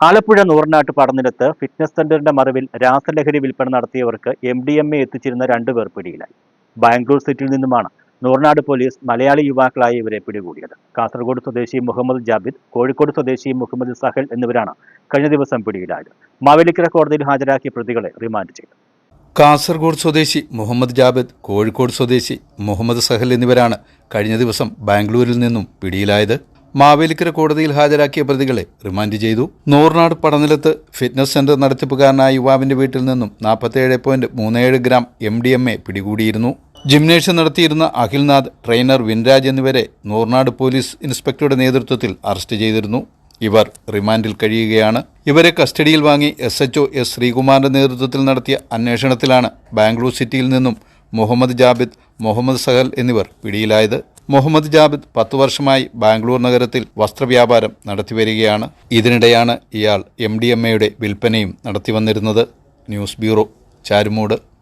Alappuzha നൂറിനാട്ട് പടനിലത്ത് fitness സെന്ററിന്റെ മറവിൽ രാസലഹരി വിൽപ്പന നടത്തിയവർക്ക് എം ഡി എം എ എത്തിച്ചിരുന്ന രണ്ടുപേർ പിടിയിലായി. ബാംഗ്ലൂർ സിറ്റിയിൽ നിന്നുമാണ് നൂറിനാട് പോലീസ് മലയാളി യുവാക്കളായ ഇവരെ പിടികൂടിയത്. കാസർഗോഡ് സ്വദേശി മുഹമ്മദ് ജാബിദ് കോഴിക്കോട് സ്വദേശി മുഹമ്മദ് സഹൽ എന്നിവരാണ് കഴിഞ്ഞ ദിവസം പിടിയിലായത്. മാവേലിക്കര കോടതിയിൽ ഹാജരാക്കിയ പ്രതികളെ റിമാൻഡ് ചെയ്തു. കാസർഗോഡ് സ്വദേശി മുഹമ്മദ് ജാബിദ് കോഴിക്കോട് സ്വദേശി മുഹമ്മദ് സഹൽ എന്നിവരാണ് കഴിഞ്ഞ ദിവസം ബാംഗ്ലൂരിൽ നിന്നും പിടിയിലായത്. മാവേലിക്കര കോടതിയിൽ ഹാജരാക്കിയ പ്രതികളെ റിമാൻഡ് ചെയ്തു. നൂറിനാട് പടനിലത്ത് ഫിറ്റ്നസ് സെന്റർ നടത്തിപ്പുകാരനായ യുവാവിന്റെ വീട്ടിൽ നിന്നും നാൽപ്പത്തേഴ് point മൂന്നേഴ് gram M D M A പിടികൂടിയിരുന്നു. ജിംനേഷ്യം നടത്തിയിരുന്ന അഖിൽനാഥ് ട്രെയിനർ വിൻരാജ് എന്നിവരെ നൂറിനാട് പോലീസ് ഇൻസ്പെക്ടറുടെ നേതൃത്വത്തിൽ അറസ്റ്റ് ചെയ്തിരുന്നു. ഇവർ റിമാൻഡിൽ കഴിയുകയാണ്. ഇവരെ കസ്റ്റഡിയിൽ വാങ്ങി എസ് എച്ച് എസ് ശ്രീകുമാറിന്റെ നേതൃത്വത്തിൽ നടത്തിയ അന്വേഷണത്തിലാണ് ബാംഗ്ലൂർ സിറ്റിയിൽ നിന്നും മുഹമ്മദ് ജാബിദ് മുഹമ്മദ് സഹൽ എന്നിവർ പിടിയിലായത്. മുഹമ്മദ് ജാബിദ് പത്തു വർഷമായി ബാംഗ്ലൂർ നഗരത്തിൽ വസ്ത്രവ്യാപാരം നടത്തിവരികയാണ്. ഇതിനിടെയാണ് ഇയാൾ എം ഡി എം എയുടെ വിൽപ്പനയും നടത്തിവന്നിരുന്നത്. News bureau Charummood.